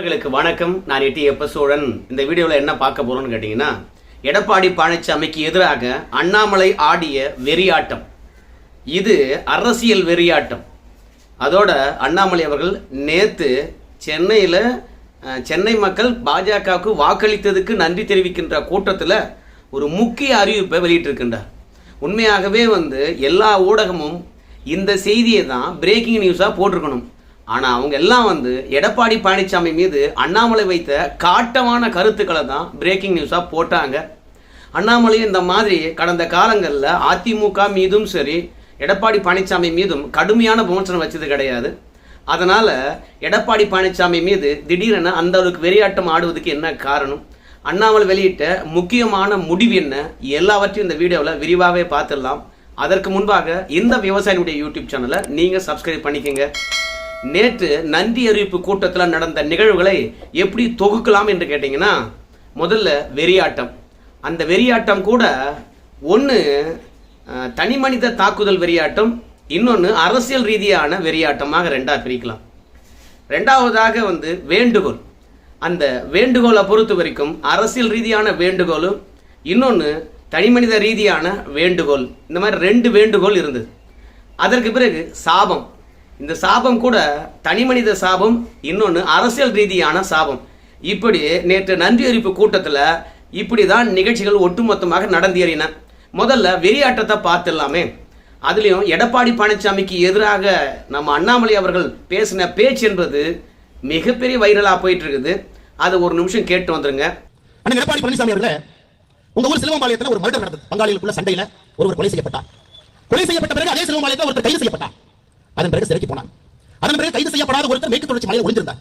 நண்பர்களுக்கு வணக்கம். நான் எட்டி எப்ப சோழன் இந்த வீடியோவில் என்ன பார்க்க போறோம்னு கேட்டிங்கன்னா எடப்பாடி பழனிசாமிக்கு எதிராக அண்ணாமலை ஆடிய வெறியாட்டம். இது அரசியல் வெறியாட்டம். அதோட அண்ணாமலை அவர்கள் நேத்து சென்னையில் சென்னை மக்கள் பாஜகவுக்கு வாக்களித்ததுக்கு நன்றி தெரிவிக்கின்ற கூட்டத்தில் ஒரு முக்கிய அறிவிப்பை வெளியிட்டிருக்கின்றார். உண்மையாகவே வந்து எல்லா ஊடகமும் இந்த செய்தியை தான் பிரேக்கிங் நியூஸாக போட்டிருக்கணும். ஆனால் அவங்க எல்லாம் வந்து எடப்பாடி பழனிசாமி மீது அண்ணாமலை வைத்த காட்டமான கருத்துக்களை தான் பிரேக்கிங் நியூஸாக போட்டாங்க. அண்ணாமலை இந்த மாதிரி கடந்த காலங்களில் அதிமுக மீதும் சரி எடப்பாடி பழனிசாமி மீதும் கடுமையான விமர்சனம் வச்சது கிடையாது. அதனால் எடப்பாடி பழனிசாமி மீது திடீரென அந்த அளவுக்கு வெறியாட்டம் ஆடுவதுக்கு என்ன காரணம்? அண்ணாமலை வெளியிட்ட முக்கியமான முடிவு என்ன? எல்லாவற்றையும் இந்த வீடியோவில் விரிவாகவே பார்த்துடலாம். அதற்கு முன்பாக இந்த விவசாயினுடைய யூடியூப் சேனலை நீங்கள் சப்ஸ்கிரைப் பண்ணிக்கங்க. நேற்று நன்றி அறிவிப்பு கூட்டத்தில் நடந்த நிகழ்வுகளை எப்படி தொகுக்கலாம் என்று கேட்டிங்கன்னா முதல்ல வெறியாட்டம். அந்த வெறியாட்டம் கூட ஒன்று தனி மனித தாக்குதல் வெறியாட்டம் இன்னொன்று அரசியல் ரீதியான வெறியாட்டமாக ரெண்டாக பிரிக்கலாம். ரெண்டாவதாக வந்து வேண்டுகோள். அந்த வேண்டுகோளை பொறுத்த வரைக்கும் அரசியல் ரீதியான வேண்டுகோளும் இன்னொன்று தனிமனித ரீதியான வேண்டுகோள். இந்த மாதிரி ரெண்டு வேண்டுகோள் இருந்தது. அதற்கு பிறகு சாபம். இந்த சாபம் கூட தனி மனித சாபம் இன்னொன்று அரசியல் ரீதியான சாபம். இப்படி நேற்று நன்றி அறிவிப்பு கூட்டத்தில் இப்படி தான் நிகழ்ச்சிகள் ஒட்டுமொத்தமாக நடந்தேறின. முதல்ல வெறியாட்டத்தை பார்த்துடலாமே. அதுலேயும் எடப்பாடி பழனிசாமிக்கு எதிராக நம்ம அண்ணாமலை அவர்கள் பேசின பேச்சு என்பது மிகப்பெரிய வைரலாக போயிட்டு இருக்குது அது ஒரு நிமிஷம் கேட்டு வந்துருங்க. அண்ணன் எடப்பாடி பழனிசாமி அவர்களே உங்க ஊர் சிலுவம்பாளையத்தில் ஒரு மர்டர் நடந்தது. பங்காளிகளுக்குள்ள சண்டையில் ஒருவர் கொலை செய்யப்பட்டார். கொலை செய்யப்பட்ட பிறகு அதே சிலுவம்பாளையத்தில் ஒருத்தர் கைது செய்யப்பட்டார். அதன் பிறகு சிறைக்கு போனார் அதன் பிறகு கைது செய்யப்படாத ஒருத்தர் மேற்கு தொடர்ச்சி மலையில் ஒளிந்திருந்தார்.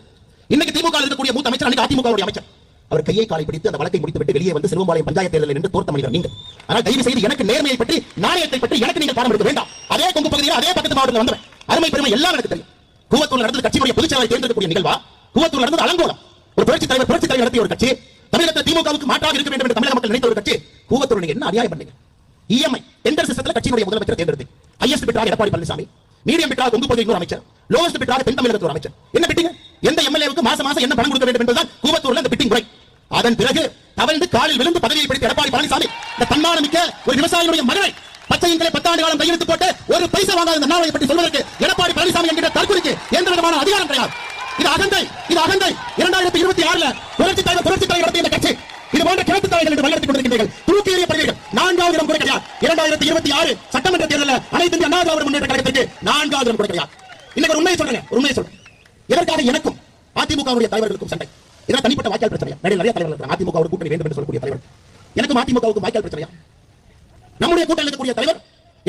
இன்னைக்கு திமுக இருக்கக்கூடிய மூத்த அமைச்சர் அன்னைக்கு அதிமுக அமைச்சர். அவர் கையை காலை பிடித்து அந்த வழக்கை முடித்துவிட்டு வெளியே வந்து சிலுவம்பாளையம் பஞ்சாயத்து தேர்தலில் நின்று தோர்த்த மனிதர் நீங்கள். ஆனால் தயவு செய்து எனக்கு நேர்மையை பற்றி நாணயத்தை பற்றி எனக்கு நீங்கள் பாடம் எடுக்க வேண்டாம். அதே கொங்கு பகுதியில் அதே பக்கத்து மாவட்டத்தில் வந்தவன். அருமை பெருமை எல்லாம் எனக்கு தெரியும். கூவத்தூர் நடந்தது கட்சியுடைய பொதுச்செயலாளர் தேர்ந்தெடுக்கக்கூடிய நிகழ்வா? கூவத்தூர் நடந்தது அலங்கோலம். ஒரு புரட்சி தலைவர் புரட்சி தலைவர் நடத்திய ஒரு கட்சி. தமிழகத்தில் திமுகவுக்கு மாற்றாக இருக்க வேண்டும் என்று தமிழக மக்கள் நினைத்த ஒரு கட்சி. கூவத்தூர் என்ன அநியாயம் பண்ணீங்க? இஎம்ஐ டெண்டர் சிஸ்டத்தில் கட்சியினுடைய முதலமைச்சர் தேர்ந்தெடுத்து ஐஎஸ் பெற்றார் எடப்பாடி பழனிசாமி. மீடியம் பெற்றார் கொங்கு பகுதியில் ஒரு அமைச்சர். லோவஸ்ட் பெற்றார் தென் தமிழகத்தில் ஒரு அமைச்சர். என்ன பிட்டிங்க? எந்த எம்எல்ஏவுக்கு மாசம் மாசம் என்ன பணம் கொடுக்க வேண்டும் என்பதுதான் கூவத்தூர்ல இந்த பிட்டிங் முறை அதன் பிறகு தவழ்ந்து காலில் விழுந்து பதவியை பிடித்த எடப்பாடி பழனிசாமி இந்த தன்மானமிக்க ஒரு விவசாயியுடைய மகனை பச்சையங்களை பத்தாண்டு காலம் கையெழுத்து போட்டு ஒரு பைசா வாங்காத இந்த நாளை பற்றி சொல்வதற்கு எடப்பாடி பழனிசாமி என்கிற தற்கொலைக்கு எந்த விதமான அதிகாரம் கிடையாது. இது அகந்தை இது அகந்தை. இரண்டாயிரத்தி இருபத்தி ஆறுல புரட்சி தலைவர் புரட்சி தலைவர் நடத்திய இந்த கட்சி இது போன்ற கிழக்கு தலைவர்கள் என்று வழிநடத்திக் கொண்டிருக்கிறீர்கள் தூக்கி எறியப்படுவீர்கள் நான்காவது இடம் கூட கிடையாது இரண்டாயிரத்தி இருபத்தி ஆறு சட்டமன்ற தேர்தலில் அனைத்து இந்திய அண்ணா திராவிட முன்னேற்ற கழகத்திற்கு நான்காவது இடம் கூட கிடையாது இன்னைக்கு உண்மையை சொல்றேன் உண்மையை சொல்றேன். இதற்காக எனக்கும் அதிமுகவுடைய தலைவர்களுக்கும் சண்டை? இதெல்லாம் தனிப்பட்ட வாய்க்கால் பிரச்சனையா? மேடையில் நிறைய தலைவர்கள் இருக்காங்க அதிமுக ஒரு கூட்டணி வேண்டும் என்று சொல்லக்கூடிய தலைவர். எனக்கும் அதிமுகவுக்கும் வாய்க்கால் பிரச்சனையா? நம்முடைய கூட்டணியில் இருக்கக்கூடிய தலைவர்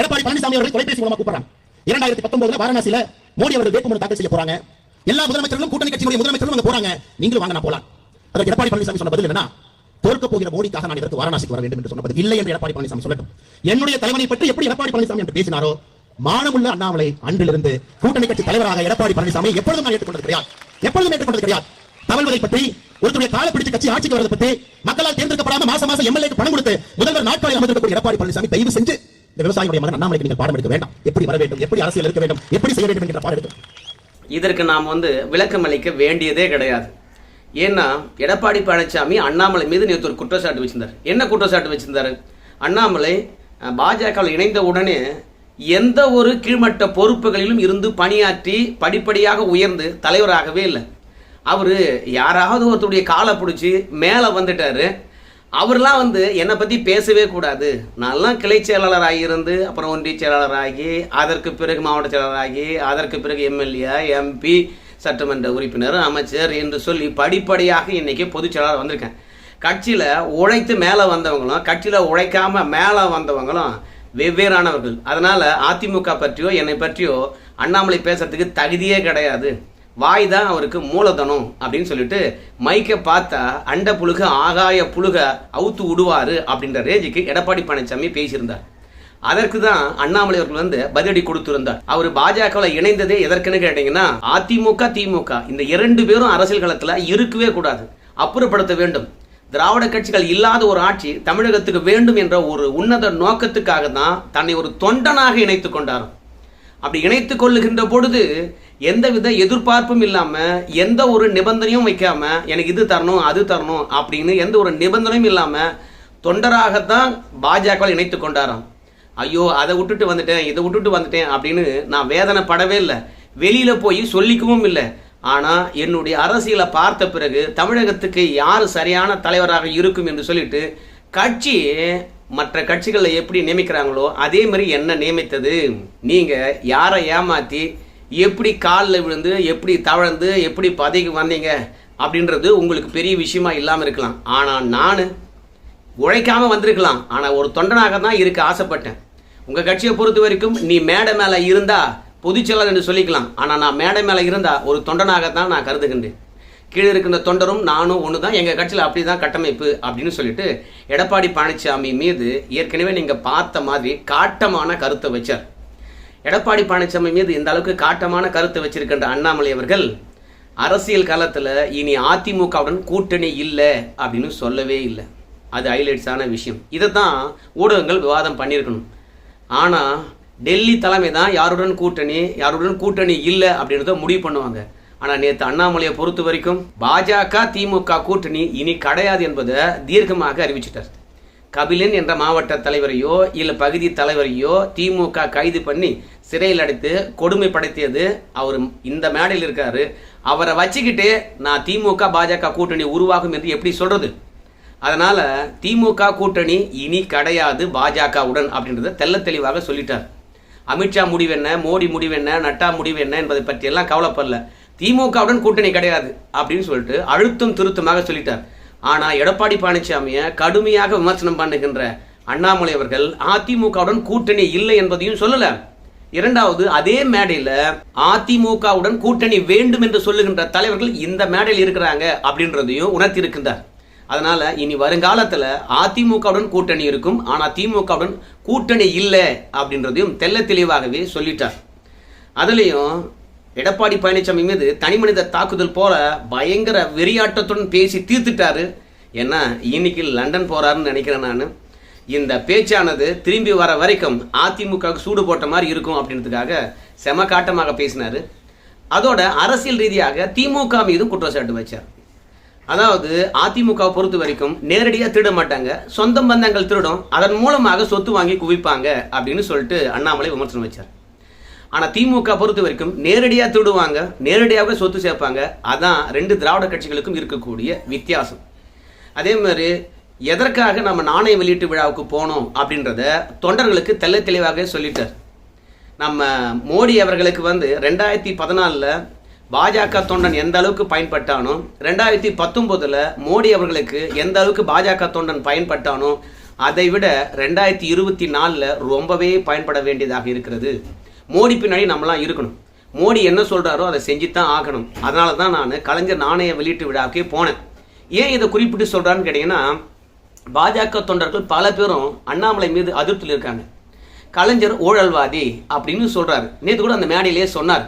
எடப்பாடி பழனிசாமி அவர்கள் தொலைபேசி மூலமா கூப்பிடுறாங்க. இரண்டாயிரத்தி பத்தொன்பதுல வாரணாசியில மோடி அவர்கள் வேட்புமனு தாக்கல் செய்ய போறாங்க. எல்லா முதலமைச்சர்களும் கூட்டணி கட்சியினுடைய முதலமைச்சரும் அங்க போறாங்க. நீங்களும் வாங்க நான் போலாம். அதற்கு எடப்பாடி பழனிசாமி சொன்ன பதில் என்னன்னா தோற்க போகிற மோடிக்காக நான் இதற்கு வாரணாசிக்கு வர வேண்டும் என்று சொன்னது இல்லை என்று எடப்பாடி பழனிசாமி சொல்லட்டும். என்னுடைய தலைவனை பற்றி எப்படி எடப்பாடி பழனிசாமி என்று பேசினாரோ மானமுள்ள அண்ணாமலை அன்றிலிருந்து கூட்டணி கட்சி தலைவராக எடப்பாடி பழனிசாமி எப்பொழுதும் நான் ஏற்றுக்கொண்டது கிடையாது. எப்பொழுதும் ஏற்றுக்கொண்டது கிடையாது. தவழ்வதை பற்றி ஒருத்தருடைய கால பிடிச்ச கட்சி ஆட்சிக்கு வரதை பற்றி மக்களால் தேர்ந்தெடுக்கப்படாம மாசம் மாசம் எம்எல்ஏக்கு பணம் கொடுத்து முதல்வர் நாட்களில் அமர்ந்திருக்கக்கூடிய எடப்பாடி பழனிசாமி தயவு செஞ்சு இந்த விவசாயியுடைய மகன் அண்ணாமலைக்கு நீங்கள் பாடம் எடுக்க வேண்டாம். எப்படி வர வேண்டும் எப்படி அரசியல் இருக்க வேண்டும் எப்படி செய்ய வேண்டும் என்கிற பாடம் எடுக்க இதற்கு நாம் வந்து விளக்கம் அளிக்க வேண்டியதே கிடையாது. ஏன்னா எடப்பாடி பழனிசாமி அண்ணாமலை மீது நேற்று ஒரு குற்றச்சாட்டு வச்சிருந்தார். என்ன குற்றச்சாட்டு வச்சிருந்தாரு? அண்ணாமலை பாஜகவில் இணைந்த உடனே எந்த ஒரு கீழ்மட்ட பொறுப்புகளிலும் இருந்து பணியாற்றி படிப்படியாக உயர்ந்து தலைவராகவே இல்லை. அவர் யாராவது ஒருத்தருடைய காலை பிடிச்சி மேலே வந்துட்டாரு. அவர்லாம் வந்து என்னை பற்றி பேசவே கூடாது. நான்லாம் கிளை செயலாளராகி இருந்து அப்புறம் ஒன்றிய செயலாளராகி அதற்கு பிறகு மாவட்ட செயலாளராகி அதற்கு பிறகு எம்எல்ஏ எம்பி சட்டமன்ற உறுப்பினர் அமைச்சர் என்று சொல்லி படிப்படியாக இன்னைக்கு பொதுச் செயலாளர் வந்திருக்கேன். கட்சியில் உழைத்து மேலே வந்தவங்களும் கட்சியில் உழைக்காம மேலே வந்தவங்களும் வெவ்வேறானவர்கள். அதனால் அதிமுக பற்றியோ என்னை பற்றியோ அண்ணாமலை பேசுறதுக்கு தகுதியே கிடையாது. வாய் தான் அவருக்கு மூலதனம் அப்படின்னு சொல்லிட்டு மைக்கை பார்த்தா அண்ட புழுக ஆகாய புழுக அவுத்து விடுவாரு அப்படின்ற ரேஜிக்கு எடப்பாடி பழனிசாமி பேசியிருந்தார். அதற்கு தான் அண்ணாமலை அவர்கள் வந்து பதிலடி கொடுத்திருந்தார். அவர் பாஜகவில் இணைந்ததே எதற்குன்னு கேட்டீங்கன்னா அதிமுக திமுக இந்த இரண்டு பேரும் அரசியல் களத்தில் இருக்கவே கூடாது. அப்புறப்படுத்த வேண்டும். திராவிட கட்சிகள் இல்லாத ஒரு ஆட்சி தமிழகத்துக்கு வேண்டும் என்ற ஒரு உன்னத நோக்கத்துக்காக தான் தன்னை ஒரு தொண்டனாக இணைத்து கொண்டாரும் அப்படி இணைத்து கொள்ளுகின்ற பொழுது எந்தவித எதிர்பார்ப்பும் இல்லாம எந்த ஒரு நிபந்தனையும் வைக்காம எனக்கு இது தரணும் அது தரணும் அப்படின்னு எந்த ஒரு நிபந்தனையும் இல்லாம தொண்டராகத்தான் பாஜகவில் இணைத்து கொண்டாராம். ஐயோ அதை விட்டுட்டு வந்துட்டேன் இதை விட்டுட்டு வந்துட்டேன் அப்படின்னு நான் வேதனைப்படவே இல்லை. வெளியில் போய் சொல்லிக்கவும் இல்லை. ஆனால் என்னுடைய அரசியலை பார்த்த பிறகு தமிழகத்துக்கு யார் சரியான தலைவராக இருக்கும் என்று சொல்லிட்டு கட்சி மற்ற கட்சிகளை எப்படி நியமிக்கிறாங்களோ அதே மாதிரி என்ன நியமித்தது. நீங்கள் யாரை ஏமாற்றி எப்படி காலில் விழுந்து எப்படி தவழ்ந்து எப்படி பதவிக்கு வந்தீங்க அப்படின்றது உங்களுக்கு பெரிய விஷயமா இல்லாமல் இருக்கலாம். ஆனால் நான் உழைக்காமல் வந்திருக்கலாம். ஆனால் ஒரு தொண்டனாக தான் இருக்க ஆசைப்பட்டேன். உங்கள் கட்சியை பொறுத்த வரைக்கும் நீ மேடை மேலே இருந்தால் பொதுச்செயலாளர் என்று சொல்லிக்கலாம். ஆனால் நான் மேடை மேலே இருந்தால் ஒரு தொண்டனாகத்தான் நான் கருதுகின்றேன். கீழே இருக்கின்ற தொண்டரும் நானும் ஒன்று தான் எங்கள் கட்சியில் அப்படி தான் கட்டமைப்பு அப்படின்னு சொல்லிட்டு எடப்பாடி பழனிசாமி மீது ஏற்கனவே நீங்கள் பார்த்த மாதிரி காட்டமான கருத்தை வச்சார். எடப்பாடி பழனிசாமி மீது இந்த அளவுக்கு காட்டமான கருத்தை வச்சிருக்கின்ற அண்ணாமலை அவர்கள் அரசியல் காலத்தில் இனி அதிமுகவுடன் கூட்டணி இல்லை அப்படின்னு சொல்லவே இல்லை. அது ஹைலைட்ஸான விஷயம். இதை தான் ஊடகங்கள் விவாதம் பண்ணியிருக்கணும். ஆனால் டெல்லி தலைமை தான் யாருடன் கூட்டணி யாருடன் கூட்டணி இல்லை அப்படின்றத முடிவு பண்ணுவாங்க. ஆனால் நேற்று அண்ணாமலையை பொறுத்த வரைக்கும் பாஜக திமுக கூட்டணி இனி கிடையாது என்பதை தீர்க்கமாக அறிவிச்சிட்டார். கபிலன் என்ற மாவட்ட தலைவரையோ இல்லை பகுதி தலைவரையோ திமுக கைது பண்ணி சிறையில் அடைத்து கொடுமைப்படுத்தியது அவர். இந்த மேடையில் இருக்காரு. அவரை வச்சுக்கிட்டு நான் திமுக பாஜக கூட்டணி உருவாகும் என்று எப்படி சொல்றது? அதனால் திமுக கூட்டணி இனி கிடையாது பாஜகவுடன் அப்படின்றத தெல்ல தெளிவாக சொல்லிட்டார். அமித்ஷா முடிவு என்ன மோடி முடிவு என்ன நட்டா முடிவு என்ன என்பதை பற்றியெல்லாம் கவலைப்படல. திமுகவுடன் கூட்டணி கிடையாது அப்படின்னு சொல்லிட்டு அழுத்தம் திருத்தமாக சொல்லிட்டார். ஆனால் எடப்பாடி பழனிசாமியை கடுமையாக விமர்சனம் பண்ணுகின்ற அண்ணாமலை அவர்கள் அதிமுகவுடன் கூட்டணி இல்லை என்பதையும் சொல்லலை. இரண்டாவது அதே மேடையில் அதிமுகவுடன் கூட்டணி வேண்டும் என்று சொல்லுகின்ற தலைவர்கள் இந்த மேடையில் இருக்கிறாங்க அப்படின்றதையும் உணர்த்தி இருக்கின்றார் அதனால இனி வருங்காலத்துல அதிமுகவுடன் கூட்டணி இருக்கும். ஆனா திமுகவுடன் கூட்டணி இல்லை அப்படின்றதையும் தெல்ல தெளிவாகவே சொல்லிட்டார். அதுலேயும் எடப்பாடி பழனிசாமி மீது தனிமனித தாக்குதல் போல பயங்கர வெறியாட்டத்துடன் பேசி தீர்த்துட்டாரு. ஏன்னா இன்னைக்கு லண்டன் போறாருன்னு நினைக்கிறேன் நான். இந்த பேச்சானது திரும்பி வர வரைக்கும் அதிமுகவுக்கு சூடு போட்ட மாதிரி இருக்கும் அப்படின்றதுக்காக செம காட்டமாக பேசினாரு. அதோட அரசியல் ரீதியாக திமுக மீதும் குற்றச்சாட்டு வச்சார். அதாவது அதிமுகவை பொறுத்த வரைக்கும் நேரடியாக திருட மாட்டாங்க. சொந்த பந்தங்கள் திருடும். அதன் மூலமாக சொத்து வாங்கி குவிப்பாங்க அப்படின்னு சொல்லிட்டு அண்ணாமலை விமர்சனம் வச்சார். ஆனால் திமுக பொறுத்த வரைக்கும் நேரடியாக திருடுவாங்க நேரடியாக சொத்து சேர்ப்பாங்க. அதான் ரெண்டு திராவிட கட்சிகளுக்கும் இருக்கக்கூடிய வித்தியாசம். அதே மாதிரி எதற்காக நம்ம நாணய வெளியீட்டு விழாவுக்கு போனோம் அப்படின்றத தொண்டர்களுக்கு தெள்ள தெளிவாக சொல்லிட்டார். நம்ம மோடி அவர்களுக்கு வந்து ரெண்டாயிரத்தி பதினாலில் பாஜக தொண்டன் எந்த அளவுக்கு பயன்பட்டானோ ரெண்டாயிரத்தி பத்தொம்போதில் மோடி அவர்களுக்கு எந்த அளவுக்கு பாஜக தொண்டன் பயன்பட்டானோ அதை விட ரெண்டாயிரத்தி இருபத்தி நாலில் ரொம்பவே பயன்பட வேண்டியதாக இருக்கிறது. மோடி பின்னாடி நம்மலாம் இருக்கணும். மோடி என்ன சொல்கிறாரோ அதை செஞ்சு தான் ஆகணும். அதனால தான் நான் கலைஞர் நாணய வெளியீட்டு விழாவுக்கே போனேன். ஏன் இதை குறிப்பிட்டு சொல்கிறான்னு கேட்டிங்கன்னா பாஜக தொண்டர்கள் பல பேரும் அண்ணாமலை மீது அதிருப்தியில் இருக்காங்க. கலைஞர் ஊழல்வாதி அப்படின்னு சொல்கிறார் நேற்று கூட அந்த மேடையிலேயே சொன்னார்.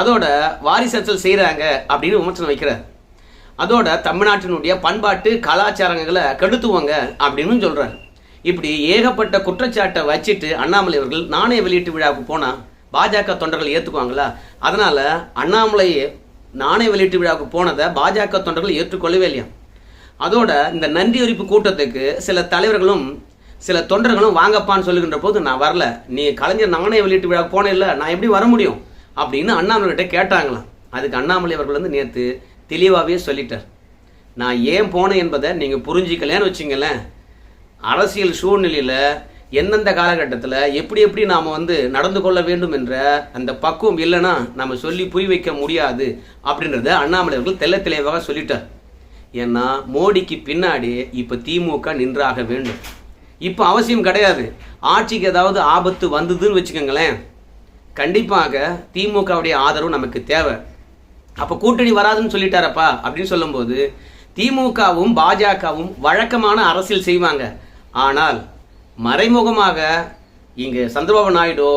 அதோட வாரிசு அரசியல் செய்கிறாங்க அப்படின்னு விமர்சனம் வைக்கிறார். அதோட தமிழ்நாட்டினுடைய பண்பாட்டு கலாச்சாரங்களை கெடுத்துவாங்க அப்படின்னு சொல்கிறார் இப்படி ஏகப்பட்ட குற்றச்சாட்டை வச்சுட்டு அண்ணாமலை அவர்கள் நாணய வெளியீட்டு விழாவுக்கு போனால் பாஜக தொண்டர்கள் ஏற்றுக்குவாங்களா அதனால் அண்ணாமலை நாணய வெளியீட்டு விழாவுக்கு போனதை பாஜக தொண்டர்கள் ஏற்றுக்கொள்ளவே இல்லையா? அதோட இந்த நன்றி அறிவிப்பு கூட்டத்துக்கு சில தலைவர்களும் சில தொண்டர்களும் வாங்கப்பான்னு சொல்லுகின்ற போது நான் வரல. நீ கலைஞர் நாணய வெளியீட்டு விழா போனே இல்லை நான் எப்படி வர முடியும்? அப்படின்னு அண்ணாமலைகிட்ட கேட்டாங்களாம். அதுக்கு அண்ணாமலை அவர்கள் வந்து நேற்று தெளிவாகவே சொல்லிட்டார். நான் ஏன் போனேன் என்பதை நீங்கள் புரிஞ்சிக்கலன்னு வச்சுங்களேன். அரசியல் சூழ்நிலையில் எந்தெந்த காலகட்டத்தில் எப்படி எப்படி நாம் வந்து நடந்து கொள்ள வேண்டும் என்ற அந்த பக்குவம் இல்லைன்னா நம்ம சொல்லி புரிய வைக்க முடியாது அப்படின்றத அண்ணாமலை அவர்கள் தெல்ல தெளிவாக சொல்லிட்டார். ஏன்னா மோடிக்கு பின்னாடி இப்போ திமுக நின்றாக வேண்டும். இப்போ அவசியம் கிடையாது. ஆட்சிக்கு ஏதாவது ஆபத்து வந்ததுன்னு வச்சுக்கோங்களேன். கண்டிப்பாக திமுகவுடைய ஆதரவு நமக்கு தேவை. அப்போ கூட்டணி வராதுன்னு சொல்லிட்டாரப்பா அப்படின்னு சொல்லும்போது திமுகவும் பாஜகவும் வழக்கமான அரசியல் செய்வாங்க. ஆனால் மறைமுகமாக இங்கே சந்திரபாபு நாயுடோ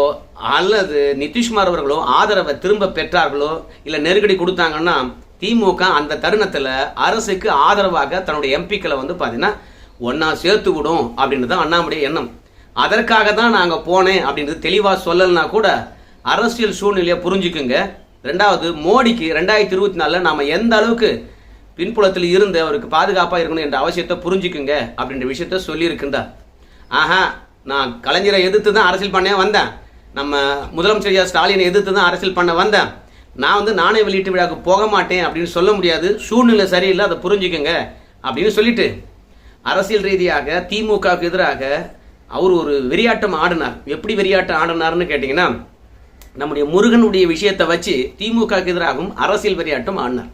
அல்லது நிதிஷ்குமார் அவர்களோ ஆதரவை திரும்ப பெற்றார்களோ இல்லை நெருக்கடி கொடுத்தாங்கன்னா திமுக அந்த தருணத்தில் அரசுக்கு ஆதரவாக தன்னுடைய எம்பிக்களை வந்து பார்த்தீங்கன்னா ஒன்றா சேர்த்து விடும் அப்படின்றது தான் அண்ணாமுடைய எண்ணம். அதற்காக தான் நாங்கள் போனேன் அப்படின்றது தெளிவாக சொல்லலைன்னா கூட அரசியல் சூழ்நிலையை புரிஞ்சுக்குங்க. ரெண்டாவது மோடிக்கு ரெண்டாயிரத்தி இருபத்தி நாலில் நாம் எந்த அளவுக்கு பின்புலத்தில் இருந்து அவருக்கு பாதுகாப்பாக இருக்கணும் என்ற அவசியத்தை புரிஞ்சுக்குங்க அப்படின்ற விஷயத்த சொல்லியிருக்குண்டா ஆஹா நான் கலைஞரை எதிர்த்து தான் அரசியல் பண்ண வந்தேன். நம்ம முதலமைச்சர் ஐயா ஸ்டாலினை எதிர்த்து தான் அரசியல் பண்ண வந்தேன். நான் வந்து நாணய வெளியீட்டு விழாவுக்கு போக மாட்டேன் அப்படின்னு சொல்ல முடியாது. சூழ்நிலை சரியில்லை அதை புரிஞ்சுக்கங்க அப்படின்னு சொல்லிட்டு அரசியல் ரீதியாக திமுகவுக்கு எதிராக அவர் ஒரு வெறியாட்டம் ஆடினார். எப்படி வெறியாட்டம் ஆடினார்னு கேட்டிங்கன்னா நம்முடைய முருகனுடைய விஷயத்தை வச்சு திமுகக்கு எதிராகவும் அரசியல் வெறியாட்டம் ஆடினார்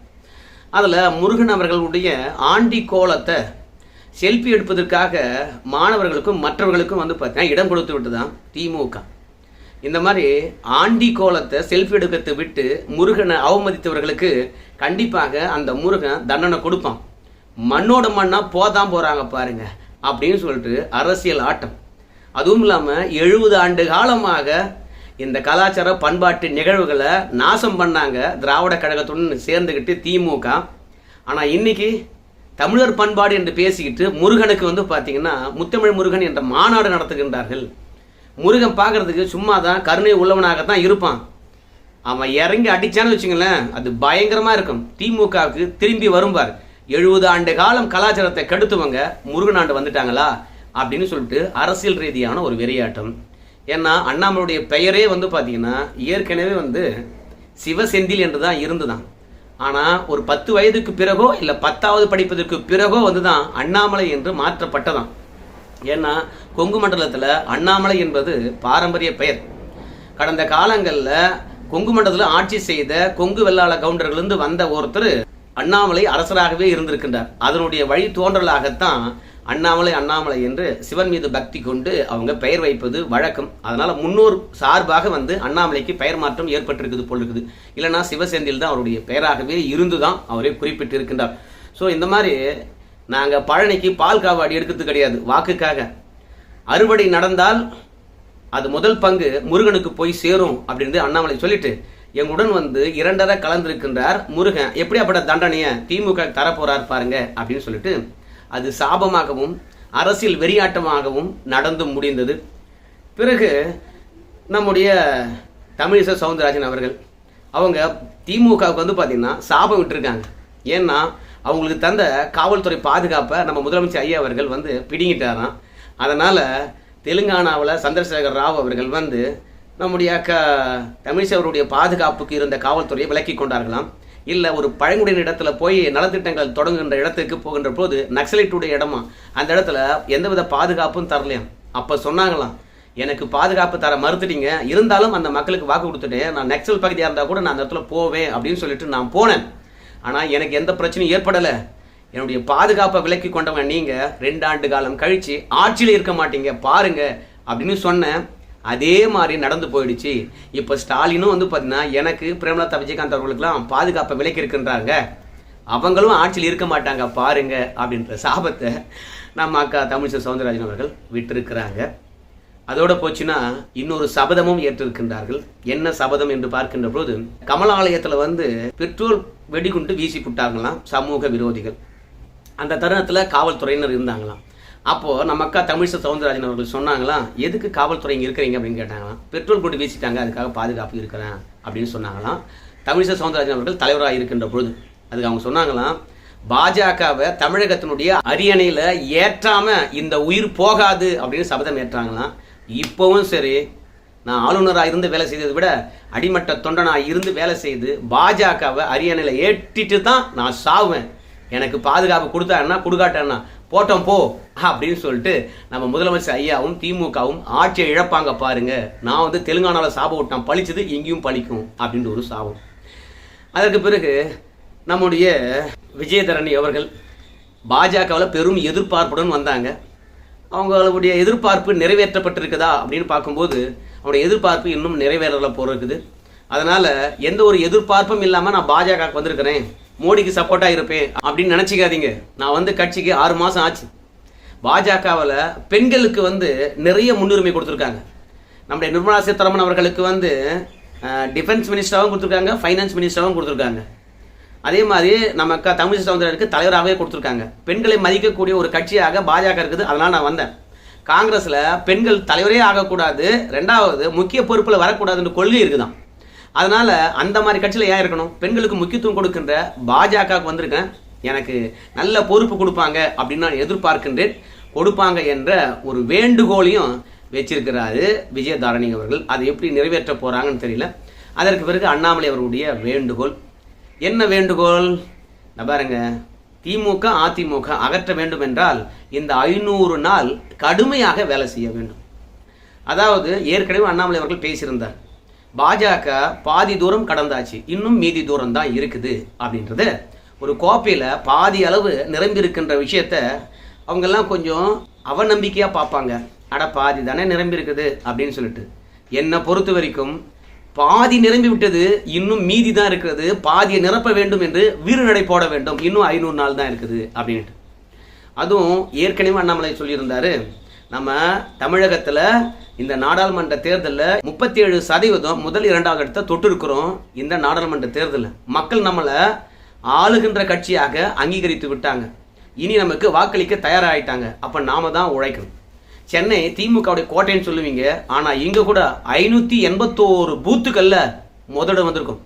அதில் முருகன் அவர்களுடைய ஆண்டி கோலத்தை செல்ஃபி எடுப்பதற்காக மாணவர்களுக்கும் மற்றவர்களுக்கும் வந்து பார்த்தீங்கன்னா இடம் கொடுத்து விட்டு தான் திமுக. இந்த மாதிரி ஆண்டி கோலத்தை செல்ஃபி எடுக்கிறதை விட்டு முருகனை அவமதித்தவர்களுக்கு கண்டிப்பாக அந்த முருகன் தண்டனை கொடுப்பான். மண்ணோட மண்ணாக போதான் போகிறாங்க பாருங்க அப்படின்னு சொல்லிட்டு அரசியல் ஆட்டம். அதுவும் இல்லாமல் எழுபது ஆண்டு காலமாக இந்த கலாச்சார பண்பாட்டு நிகழ்வுகளை நாசம் பண்ணாங்க திராவிட கழகத்துடன் சேர்ந்துக்கிட்டு திமுக. ஆனால் இன்னைக்கு தமிழர் பண்பாடு என்று பேசிக்கிட்டு முருகனுக்கு வந்து பார்த்தீங்கன்னா முத்தமிழ் முருகன் என்ற மாநாடு நடத்துகின்றார்கள். முருகன் பார்க்கறதுக்கு சும்மா தான் கருணை உள்ளவனாகத்தான் இருப்பான். அவன் இறங்கி அடிச்சான்னு வச்சுங்களேன் அது பயங்கரமாக இருக்கும். திமுகவுக்கு திரும்பி வரும்பார் எழுபது ஆண்டு காலம் கலாச்சாரத்தை கெடுத்தவங்க முருகன் ஆண்டு வந்துட்டாங்களா? அப்படின்னு சொல்லிட்டு அரசியல் ரீதியான ஒரு விளையாட்டம் ஏன்னா அண்ணாமலையுடைய பெயரே வந்து பார்த்தீங்கன்னா ஏற்கனவே வந்து சிவசெந்தில் என்று தான் இருந்துதான். ஆனால் ஒரு பத்து வயதுக்கு பிறகோ இல்லை பத்தாவது படிப்பதற்கு பிறகோ வந்து தான் அண்ணாமலை என்று மாற்றப்பட்டதான். ஏன்னா கொங்கு மண்டலத்தில் அண்ணாமலை என்பது பாரம்பரிய பெயர். கடந்த காலங்களில் கொங்கு மண்டலத்தில் ஆட்சி செய்த கொங்கு வெள்ளாள கவுண்டர்களிருந்து வந்த ஒருத்தர் அண்ணாமலை அரசராகவே இருந்திருக்கின்றார். அதனுடைய வழி தோன்றலாகத்தான் அண்ணாமலை அண்ணாமலை என்று சிவன் மீது பக்தி கொண்டு அவங்க பெயர் வைப்பது வழக்கம். அதனால முன்னோர் சார்பாக வந்து அண்ணாமலைக்கு பெயர் மாற்றம் ஏற்பட்டிருக்குது போல் இருக்குது. இல்லைன்னா சிவசேந்தில் தான் அவருடைய பெயராகவே இருந்துதான் அவரே குறிப்பிட்டு இருக்கின்றார் ஸோ இந்த மாதிரி நாங்கள் பழனிக்கு பால் காவாடி எடுக்கிறது கிடையாது வாக்குக்காக. அறுவடை நடந்தால் அது முதல் பங்கு முருகனுக்கு போய் சேரும் அப்படின்னு அண்ணாமலை சொல்லிட்டு எங்களுடன் வந்து இரண்டரை கலந்திருக்கின்றார் முருகன். எப்படியாப்பட்ட தண்டனையை திமுக தரப்போறார் பாருங்க அப்படின்னு சொல்லிட்டு அது சாபமாகவும் அரசியல் வெறியாட்டமாகவும் நடந்து முடிந்தது. பிறகு நம்முடைய தமிழிசை சவுந்தரராஜன் அவர்கள் அவங்க திமுகவுக்கு வந்து பார்த்தீங்கன்னா சாபம் விட்டுருக்காங்க. ஏன்னா அவங்களுக்கு தந்த காவல்துறை பாதுகாப்பை நம்ம முதலமைச்சர் ஐயா அவர்கள் வந்து பிடிங்கிட்டாராம். அதனால் தெலுங்கானாவில் சந்திரசேகர் ராவ் அவர்கள் வந்து நம்முடைய க தமிழிசை அவருடைய பாதுகாப்புக்கு இருந்த காவல்துறையை விலக்கி கொண்டார்களாம். இல்லை ஒரு பழங்குடியின இடத்துல போய் நலத்திட்டங்கள் தொடங்குகின்ற இடத்துக்கு போகின்ற போது நக்சலைட்டுடைய இடமா? அந்த இடத்துல எந்தவித பாதுகாப்பும் தரலையாம் அப்போ சொன்னாங்களாம் எனக்கு பாதுகாப்பு தர மறுத்துட்டீங்க. இருந்தாலும் அந்த மக்களுக்கு வாக்கு கொடுத்துட்டேன் நான் நக்சல் பகுதியாக இருந்தால் கூட நான் அந்த இடத்துல போவேன் அப்படின்னு சொல்லிட்டு நான் போனேன். ஆனால் எனக்கு எந்த பிரச்சனையும் ஏற்படலை. என்னுடைய பாதுகாப்பை விலக்கி கொண்டவங்க நீங்கள் ரெண்டு ஆண்டு காலம் கழித்து ஆட்சியில் இருக்க மாட்டீங்க. பாருங்க அப்படின்னு சொன்னேன். அதே மாதிரி நடந்து போயிடுச்சு. இப்போ ஸ்டாலினும் வந்து பார்த்தீங்கன்னா எனக்கு பிரேமலதா விஜயகாந்த் அவர்களுக்கெல்லாம் பாதுகாப்பை விலக்கி இருக்கின்றாங்க அவங்களும் ஆட்சியில் இருக்க மாட்டாங்க பாருங்க அப்படின்ற சாபத்தை நம்ம அக்கா தமிழிசை சவுந்தரராஜன் அவர்கள் விட்டிருக்கிறாங்க. அதோட போச்சுன்னா இன்னொரு சபதமும் ஏற்றிருக்கின்றார்கள். என்ன சபதம் என்று பார்க்கின்ற போது கமலாலயத்தில் வந்து பெட்ரோல் வெடிகுண்டு வீசி விட்டாங்களாம் சமூக விரோதிகள். அந்த தருணத்தில் காவல்துறையினர் இருந்தாங்களாம். அப்போது நம்ம அக்கா தமிழிசை சவுந்தரராஜன் அவர்கள் சொன்னாங்களாம் எதுக்கு காவல்துறை இங்கே இருக்கிறீங்க? அப்படின்னு கேட்டாங்களாம். பெட்ரோல் போட்டு வீசிட்டாங்க அதுக்காக பாதுகாப்பு இருக்கிறேன் அப்படின்னு சொன்னாங்களாம். தமிழிசை சவுந்தரராஜன் அவர்கள் தலைவராக இருக்கின்ற பொழுது அதுக்கு அவங்க சொன்னாங்களாம் பாஜகவை தமிழகத்தினுடைய அரியணையில் ஏற்றாமல் இந்த உயிர் போகாது அப்படின்னு சபதம் ஏற்றாங்களாம். இப்போவும் சரி நான் ஆளுநராக இருந்து வேலை செய்ததை விட அடிமட்ட தொண்டனாக இருந்து வேலை செய்து பாஜகவை அரியணையில் ஏற்றிட்டு தான் நான் சாவேன் எனக்கு பாதுகாப்பு கொடுத்தாருன்னா கொடுக்காட்டேன்னா போட்டோம் போ அப்படின்னு சொல்லிட்டு நம்ம முதலமைச்சர் ஐயாவும் திமுகவும் ஆட்சியை இழப்பாங்க பாருங்க. நான் வந்து தெலுங்கானாவில் சாபம் விட்டான் பழிச்சது இங்கேயும் பழிக்கும் அப்படின்ற ஒரு சாபம். அதற்கு பிறகு நம்முடைய விஜயதரணி அவர்கள் பாஜகவில் பெரும் எதிர்பார்ப்புடன் வந்தாங்க. அவங்களுடைய எதிர்பார்ப்பு நிறைவேற்றப்பட்டிருக்குதா அப்படின்னு பார்க்கும்போது அவருடைய எதிர்பார்ப்பு இன்னும் நிறைவேறல போயிருக்குது அதனால் எந்த ஒரு எதிர்பார்ப்பும் இல்லாமல் நான் பாஜகவுக்கு வந்திருக்கிறேன். மோடிக்கு சப்போர்ட்டாக இருப்பேன் அப்படின்னு நினச்சிக்காதீங்க. நான் வந்து கட்சிக்கு ஆறு மாதம் ஆச்சு. பாஜகவில் பெண்களுக்கு வந்து நிறைய முன்னுரிமை கொடுத்துருக்காங்க. நம்முடைய நிர்மலா சீதாராமன் அவர்களுக்கு வந்து டிஃபென்ஸ் மினிஸ்டராகவும் கொடுத்துருக்காங்க ஃபைனான்ஸ் மினிஸ்டராகவும் கொடுத்துருக்காங்க. அதே மாதிரி நம்ம அக்கா தமிழிசை சவுந்தரருக்கு தலைவராகவே கொடுத்துருக்காங்க. பெண்களை மதிக்கக்கூடிய ஒரு கட்சியாக பாஜக இருக்குது அதனால் நான் வந்தேன். காங்கிரஸில் பெண்கள் தலைவரே ஆகக்கூடாது. ரெண்டாவது முக்கிய பொறுப்பில் வரக்கூடாதுன்ற கொள்கை இருக்குதான் அதனால அந்த மாதிரி கட்சியில் ஏன் இருக்கணும்? பெண்களுக்கு முக்கியத்துவம் கொடுக்கின்ற பாஜகவுக்கு வந்திருக்கேன். எனக்கு நல்ல பொறுப்பு கொடுப்பாங்க அப்படின்னு நான் எதிர்பார்க்கின்றேன். கொடுப்பாங்க என்ற ஒரு வேண்டுகோளையும் வச்சிருக்கிறாரு விஜயதாரணி அவர்கள். அதை எப்படி நிறைவேற்ற போகிறாங்கன்னு தெரியல. அதற்கு பிறகு அண்ணாமலை அவர்களுடைய வேண்டுகோள். என்ன வேண்டுகோள்? நான் பாருங்க. திமுக அதிமுக அகற்ற வேண்டும் என்றால் இந்த ஐநூறு நாள் கடுமையாக வேலை செய்ய வேண்டும். அதாவது ஏற்கனவே அண்ணாமலை அவர்கள் பேசியிருந்தார். பாஜக பாதி தூரம் கடந்தாச்சு. இன்னும் மீதி தூரம் தான் இருக்குது அப்படின்றது ஒரு கோப்பையில் பாதி அளவு நிரம்பியிருக்கின்ற விஷயத்த அவங்கெல்லாம் கொஞ்சம் அவநம்பிக்கையாக பார்ப்பாங்க. அட பாதி தானே நிரம்பியிருக்குது அப்படின்னு சொல்லிட்டு. என்னை பொறுத்த வரைக்கும் பாதி நிரம்பி விட்டது இன்னும் மீதி தான் இருக்கிறது. பாதியை நிரப்ப வேண்டும் என்று வீறுநடை போட வேண்டும். இன்னும் ஐநூறு நாள் தான் இருக்குது அப்படின்ட்டு அதுவும் ஏற்கனவே அண்ணாமலை சொல்லியிருந்தாரு. நம்ம தமிழகத்துல இந்த நாடாளுமன்ற தேர்தலில் முப்பத்தி ஏழு சதவீதம் முதல் இரண்டாவது இடத்தை தொட்டிருக்கிறோம் இந்த நாடாளுமன்ற தேர்தலில். மக்கள் நம்மளை ஆளுகின்ற கட்சியாக அங்கீகரித்து விட்டாங்க. இனி நமக்கு வாக்களிக்க தயாராகிட்டாங்க அப்போ நாம தான் உழைக்கணும். சென்னை திமுகவுடைய கோட்டைன்னு சொல்லுவீங்க. ஆனால் இங்கே கூட ஐநூற்றி எண்பத்தோரு பூத்துக்களில் முதலிடம் வந்திருக்கும்.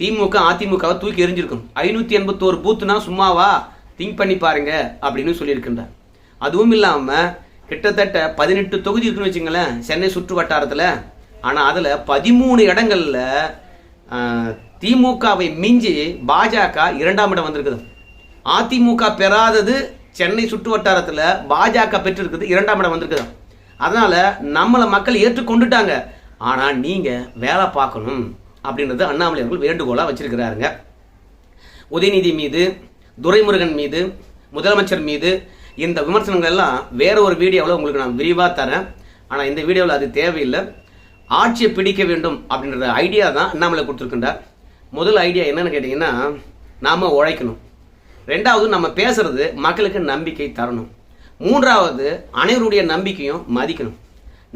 திமுக அதிமுகவை தூக்கி எரிஞ்சிருக்கும் ஐநூற்றி எண்பத்தோரு பூத்துனா சும்மாவா? திங்க் பண்ணி பாருங்க அப்படின்னு சொல்லியிருக்கின்றார். அதுவும் இல்லாமல் கிட்டத்தட்ட பதினெட்டு தொகுதி இருக்குன்னு வச்சுங்களேன் சென்னை சுற்று வட்டாரத்தில். ஆனால் அதில் பதிமூணு இடங்களில் திமுகவை மிஞ்சி பாஜக இரண்டாம் இடம் வந்திருக்குது. அதிமுக பெறாதது சென்னை சுற்று வட்டாரத்தில் பாஜக பெற்றிருக்குது இரண்டாம் இடம் வந்திருக்குது. அதனால் நம்மளை மக்கள் ஏற்றுக்கொண்டுட்டாங்க. ஆனால் நீங்கள் வேலை பார்க்கணும் அப்படின்றது அண்ணாமலை அவர்கள் வேண்டுகோளாக வச்சிருக்கிறாருங்க. உதயநிதி மீது துரைமுருகன் மீது முதலமைச்சர் மீது இந்த விமர்சனங்கள் எல்லாம் வேற ஒரு வீடியோவில் உங்களுக்கு நான் விரிவாக தரேன். ஆனால் இந்த வீடியோவில் அது தேவையில்லை. ஆட்சியை பிடிக்க வேண்டும் அப்படின்ற ஐடியா தான் அண்ணாமலை கொடுத்துருக்கின்றார். முதல் ஐடியா என்னன்னு கேட்டிங்கன்னா நாம் உழைக்கணும். ரெண்டாவது நம்ம பேசுறது மக்களுக்கு நம்பிக்கை தரணும். மூன்றாவது அனைவருடைய நம்பிக்கையும் மதிக்கணும்.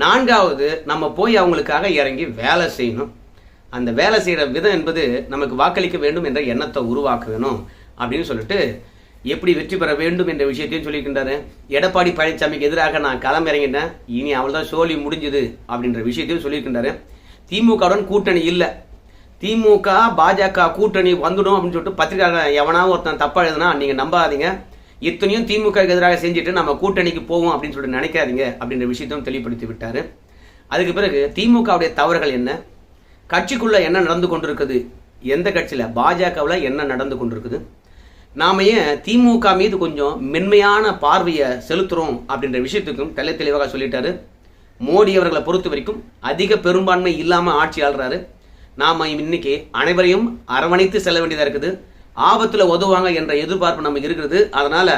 நான்காவது நம்ம போய் அவங்களுக்காக இறங்கி வேலை செய்யணும். அந்த வேலை செய்கிற விதம் என்பது நமக்கு வாக்களிக்க வேண்டும் என்ற எண்ணத்தை உருவாக்க வேணும் அப்படின்னு சொல்லிட்டு எப்படி வெற்றி பெற வேண்டும் என்ற விஷயத்தையும் சொல்லியிருக்கின்றாரு. எடப்பாடி பழனிசாமிக்கு எதிராக நான் களம் இறங்கிட்டேன் இனி அவள் தான் சோழி முடிஞ்சுது அப்படின்ற விஷயத்தையும் சொல்லியிருக்கின்றாரு. திமுகவுடன் கூட்டணி இல்லை. திமுக பாஜக கூட்டணி வந்துடும் அப்படின்னு சொல்லிட்டு பத்திரிகையாளர் எவனா ஒருத்தன் தப்பா எழுதுனா நீங்கள் நம்பாதீங்க. இத்தனையும் திமுக எதிராக செஞ்சுட்டு நம்ம கூட்டணிக்கு போவோம் அப்படின்னு சொல்லிட்டு நினைக்காதீங்க அப்படின்ற விஷயத்தையும் தெளிவுபடுத்தி விட்டார். அதுக்கு பிறகு திமுகவுடைய தவறுகள் என்ன? கட்சிக்குள்ளே என்ன நடந்து கொண்டிருக்குது? எந்த கட்சியில்? பாஜகவில் என்ன நடந்து கொண்டிருக்குது? நாம ஏன் திமுக மீது கொஞ்சம் மென்மையான பார்வையை செலுத்துறோம் அப்படின்ற விஷயத்துக்கும் தெளி தெளிவாக சொல்லிட்டாரு. மோடி அவர்களை பொறுத்த வரைக்கும் அதிக பெரும்பான்மை இல்லாமல் ஆட்சி ஆள்றாரு நாம இன்னைக்கு அனைவரையும் அரவணைத்து செல்ல வேண்டியதாக இருக்குது. ஆபத்தில் உதவுவாங்க என்ற எதிர்பார்ப்பு நமக்கு இருக்கிறது. அதனால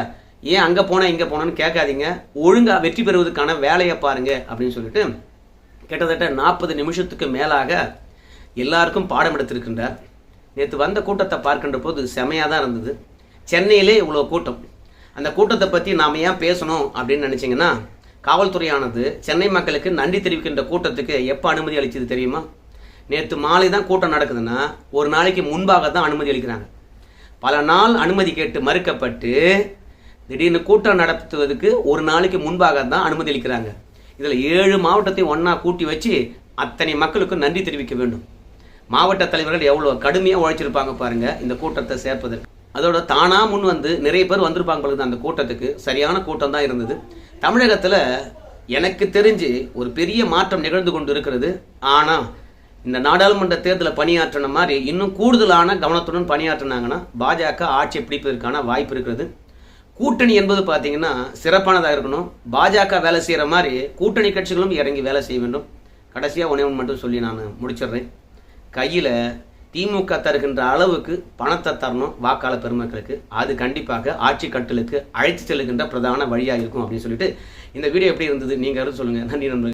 ஏன் அங்கே போனால் இங்கே போனோன்னு கேட்காதீங்க. ஒழுங்காக வெற்றி பெறுவதற்கான வேலையை பாருங்க அப்படின்னு சொல்லிட்டு கிட்டத்தட்ட நாற்பது நிமிஷத்துக்கு மேலாக எல்லாருக்கும் பாடம் எடுத்திருக்கின்றார். நேற்று வந்த கூட்டத்தை பார்க்கின்ற போது செமையாக தான் இருந்தது. சென்னையிலே இவ்வளோ கூட்டம். அந்த கூட்டத்தை பற்றி நாம் ஏன் பேசணும் அப்படின்னு நினச்சிங்கன்னா காவல்துறையானது சென்னை மக்களுக்கு நன்றி தெரிவிக்கின்ற கூட்டத்துக்கு எப்போ அனுமதி அளிச்சது தெரியுமா? நேற்று மாலை தான் கூட்டம் நடக்குதுன்னா ஒரு நாளைக்கு முன்பாக தான் அனுமதி அளிக்கிறாங்க. பல நாள் அனுமதி கேட்டு மறுக்கப்பட்டு திடீர்னு கூட்டம் நடத்துவதற்கு ஒரு நாளைக்கு முன்பாக தான் அனுமதி அளிக்கிறாங்க. இதில் ஏழு மாவட்டத்தை ஒன்றா கூட்டி வச்சு அத்தனை மக்களுக்கும் நன்றி தெரிவிக்க வேண்டும். மாவட்ட தலைவர்கள் எவ்வளோ கடுமையாக உழைச்சிருப்பாங்க பாருங்கள் இந்த கூட்டத்தை சேர்ப்பதற்கு. அதோட தானாக முன் வந்து நிறைய பேர் வந்திருப்பாங்க பொழுது அந்த கூட்டத்துக்கு. சரியான கூட்டம் தான் இருந்தது. தமிழகத்தில் எனக்கு தெரிஞ்சு ஒரு பெரிய மாற்றம் நிகழ்ந்து கொண்டு இருக்கிறது. ஆனால் இந்த நாடாளுமன்ற தேர்தலில் பணியாற்றின மாதிரி இன்னும் கூடுதலான கவனத்துடன் பணியாற்றினாங்கன்னா பாஜக ஆட்சி பிடிப்பதற்கான வாய்ப்பு இருக்கிறது. கூட்டணி என்பது பார்த்தீங்கன்னா சிறப்பானதாக இருக்கணும். பாஜக வேலை செய்கிற மாதிரி கூட்டணி கட்சிகளும் இறங்கி வேலை செய்ய வேண்டும். கடைசியாக ஒன்றே ஒன்று மட்டும் சொல்லி நான் முடிச்சிடுறேன். கையில் திமுக தருகின்ற அளவுக்கு பணத்தை தரணும் வாக்காளர் பெருமக்களுக்கு. அது கண்டிப்பாக ஆட்சி கட்டலுக்கு அழைத்து செல்லுகின்ற பிரதான வழியாக இருக்கும் அப்படின்னு சொல்லிட்டு இந்த வீடியோ எப்படி இருந்தது? நீங்கள் சொல்லுங்கள் நன்றி நண்பர்கள்.